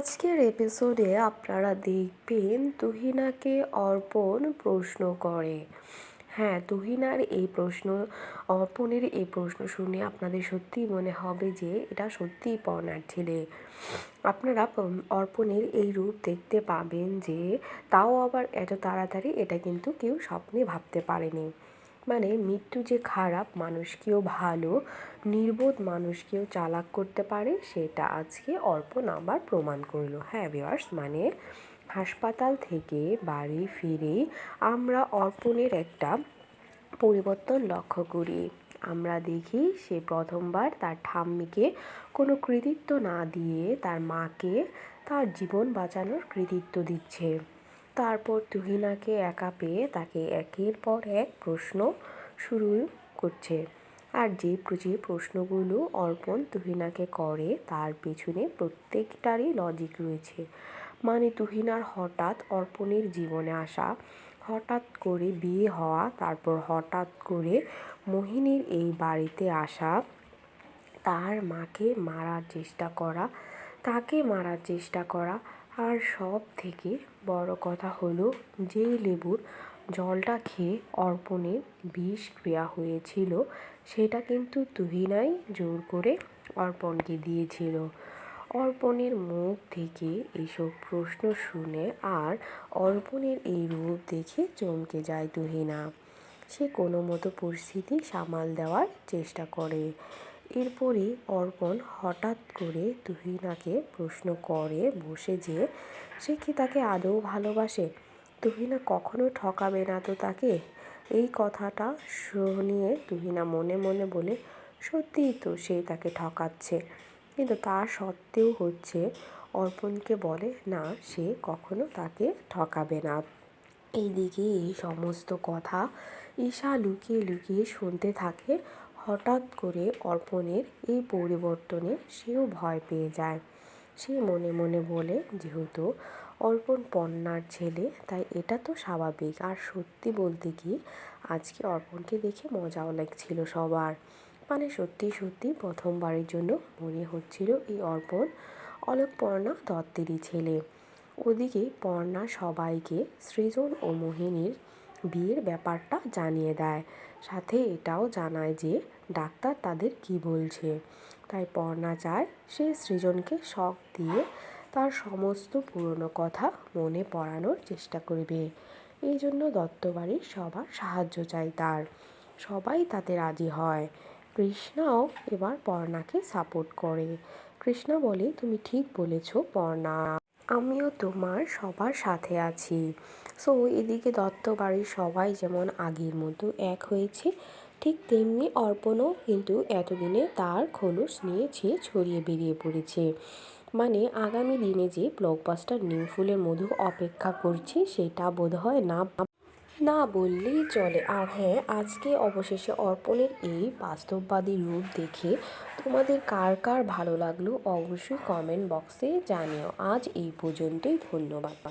আজকের এপিসোডে আপনারা দেখবেন তুহিনাকে অর্পণ প্রশ্ন করে। হ্যাঁ তুহিনার এই প্রশ্ন, অর্পণের এই প্রশ্ন শুনে আপনাদের সত্যিই মনে হবে যে এটা সত্যিই পর্ণার ছেলে। আপনারা অর্পণের এই রূপ দেখতে পাবেন যে তাও আবার এত তাড়াতাড়ি এটা কিন্তু কেউ স্বপ্নে ভাবতে পারেনি। মানে মৃত্যু যে খারাপ, মানুষকেও ভালো, নির্বোধ মানুষকেও চালাক করতে পারে, সেটা আজকে অর্পণ আবার প্রমাণ করল। হ্যাঁ ভিওয়ার্স মানে হাসপাতাল থেকে বাড়ি ফিরে আমরা অর্পণের একটা পরিবর্তন লক্ষ্য করি। আমরা দেখি সে প্রথমবার তার ঠাম্মিকে কোনো কৃতিত্ব না দিয়ে তার মাকে তার জীবন বাঁচানোর কৃতিত্ব দিচ্ছে। তারপর তুহিনাকে একা পেয়ে তাকে একের পর এক প্রশ্ন শুরু করছে। আর যে যে প্রশ্নগুলো অর্পণ তুহিনাকে করে, তার পেছনে প্রত্যেকটারই লজিক রয়েছে। মানে তুহিনার হঠাৎ অর্পণের জীবনে আসা, হঠাৎ করে বিয়ে হওয়া, তারপর হঠাৎ করে মোহিনীর এই বাড়িতে আসা, তার মাকে মারার চেষ্টা করা, তাকে মারার চেষ্টা করা আর সব থেকে বড় কথা হলো যেই লেবুর জলটা খেয়ে অর্পণের বিষ ক্রিয়া হয়েছিল, সেটা কিন্তু তুহিনাই জোর করে অর্পণকে দিয়েছিল। অর্পণের মুখ থেকে এইসব প্রশ্ন শুনে আর অর্পণের এই রূপ দেখে চমকে যায় তুহিনা। সে কোনো মতো পরিস্থিতি সামাল দেওয়ার চেষ্টা করে। এরপরে অর্পণ হঠাৎ করে তুহিনাকে প্রশ্ন করে বসে যে, সে কি তাকে আদৌ ভালোবাসে? তুহিনা কখনো ঠকাবে না তো তাকে? এই কথাটা শুনিয়ে তুহিনা মনে মনে বলে, সত্যিই তো সে তাকে ঠকাচ্ছে। কিন্তু তা সত্ত্বেও হচ্ছে, অর্পণকে বলে, না, সে কখনো তাকে ঠকাবে না। এইদিকে এই সমস্ত কথা ঈশা লুকিয়ে লুকিয়ে শুনতে থাকে হঠাৎ করে অর্পণের এই পরিবর্তনে সেও ভয় পেয়ে যায়। সে মনে মনে বলে, যেহেতু অর্পণ পণ্যার ছেলে, তাই এটা তো স্বাভাবিক। আর সত্যি বলতে কি, আজকে অর্পণকে দেখে মজাও লাগছিল সবার। মানে সত্যি সত্যি প্রথমবারের জন্য মনে হচ্ছিল এই অর্পণ অলোক পর্ণা দত্তেরই ছেলে। ওদিকে পর্ণা সবাইকে সৃজন ও মোহিনীর বিয়ের ব্যাপারটা জানিয়ে দেয়। সাথে এটাও জানায় যে ডাক্তার তাদের কি বলছে। তাই পর্ণা চায় সে সৃজনকে শখ দিয়ে তার সমস্ত পুরনো কথা মনে পড়ানোর চেষ্টা করবে। এই জন্য দত্তবাড়ির সবার সাহায্য চাই তার। সবাই তাতে রাজি হয়। কৃষ্ণাও এবার পর্ণাকে সাপোর্ট করে। কৃষ্ণা বলে, তুমি ঠিক বলেছ পর্ণা। আমিও তোমার সবার সাথে আছি। সো এদিকে দত্ত বাড়ির সবাই যেমন আগের মতো এক হয়েছে, ঠিক তেমনি অর্পণও কিন্তু এতদিনে তার খোলস নিয়ে ছে ছড়িয়ে বেরিয়ে পড়েছে। মানে আগামী দিনে যে ব্লকবাস্টার নিউ ফুলের মধু অপেক্ষা করছে, সেটা বোধহয় না না বললেই চলে। আর হ্যাঁ আজকে অবশেষে অর্পণের এই বাস্তববাদী রূপ দেখে তোমাদের কার কার ভালো লাগল অবশ্যই কমেন্ট বক্সে জানিও। আজ এই পর্যন্তই, ধন্যবাদ।